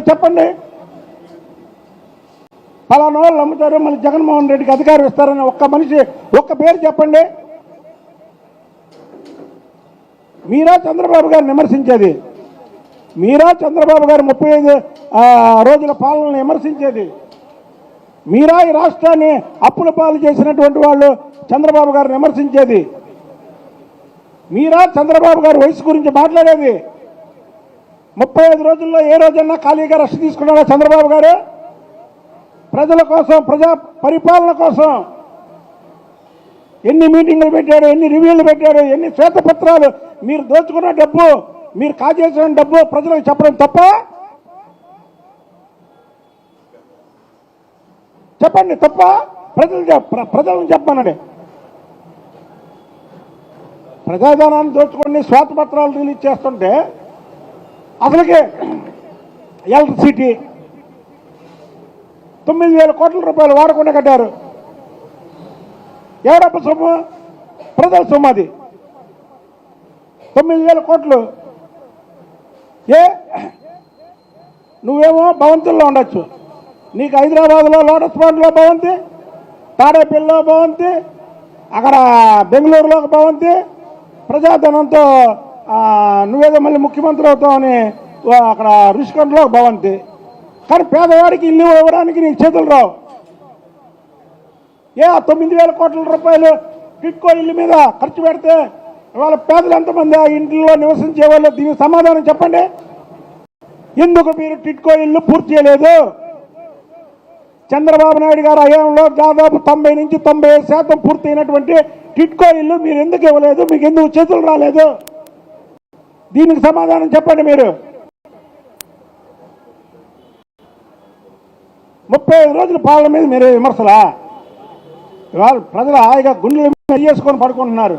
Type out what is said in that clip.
చెప్పండి? ఫలానా వాళ్ళు నమ్ముతారు మళ్ళీ జగన్మోహన్ రెడ్డికి అధికారం ఇస్తారని ఒక్క మనిషి ఒక్క పేరు చెప్పండి. మీరా చంద్రబాబు గారిని విమర్శించేది? మీరా చంద్రబాబు గారు ముప్పై ఆ, రోజుల పాలనను విమర్శించేది? మీరా ఈ రాష్ట్రాన్ని అప్పుల పాలు చేసినటువంటి వాళ్ళు చంద్రబాబు గారిని విమర్శించేది? మీరా చంద్రబాబు గారి వయసు గురించి మాట్లాడేది? ముప్పై ఐదు రోజుల్లో ఏ రోజన్నా ఖాళీగా రెస్ట్ తీసుకున్నాడా చంద్రబాబు గారు? ప్రజల కోసం ప్రజా పరిపాలన కోసం. ఎన్ని మీటింగులు పెట్టాడు ఎన్ని రివ్యూలు పెట్టాడు ఎన్ని శ్వేతపత్రాలు మీరు దోచుకున్న డబ్బు మీరు కాజేసిన డబ్బు ప్రజలకు చెప్పడం తప్ప? చెప్పండి తప్ప? ప్రజలు ప్రజలను చెప్పమనండి. ప్రజాధనాన్ని దోచుకొని శ్వేతపత్రాలు రిలీజ్ చేస్తుంటే అసలుకే ఎలక్ట్రిసిటీ తొమ్మిది వేల కోట్ల రూపాయలు వాడకుండా కట్టారు. ఎవడప్ప సొమ్ము ప్రజల సొమ్ము అది. తొమ్మిది వేల కోట్లు. ఏ నువ్వేమో భవంతుల్లో ఉండొచ్చు. నీకు హైదరాబాద్లో లోటస్ పాండ్లో భవంతి తాడేపల్లిలో భవంతి అక్కడ బెంగళూరులో భవంతి ప్రజాధనంతో నువ్వేదో మళ్ళీ ముఖ్యమంత్రి అవుతావని అక్కడ రుషికొండలో భవంతి. కానీ పేదవాడికి ఇల్లు ఇవ్వడానికి నీకు చేతులు రావు. ఏ తొమ్మిది వేల కోట్ల రూపాయలు టిట్కో ఇల్లు మీద ఖర్చు పెడితే ఇవాళ పేదలు ఎంతమంది ఆ ఇంట్లో నివసించే వాళ్ళు? దీనికి సమాధానం చెప్పండి. ఎందుకు మీరు టిట్కో ఇల్లు పూర్తి చేయలేదు? చంద్రబాబు నాయుడు గారు హయాంలో దాదాపు తొంభై నుంచి తొంభై ఐదు శాతం పూర్తయినటువంటి టిట్కో ఇల్లు మీరు ఎందుకు ఇవ్వలేదు? మీకు ఎందుకు చేతులు రాలేదు? దీనికి సమాధానం చెప్పండి మీరు. ముప్పై ఐదు రోజుల పాలన మీద మీరు విమర్శలా? ఇవాళ ప్రజలు హాయిగా గుండెలు చేసుకొని పడుకుంటున్నారు.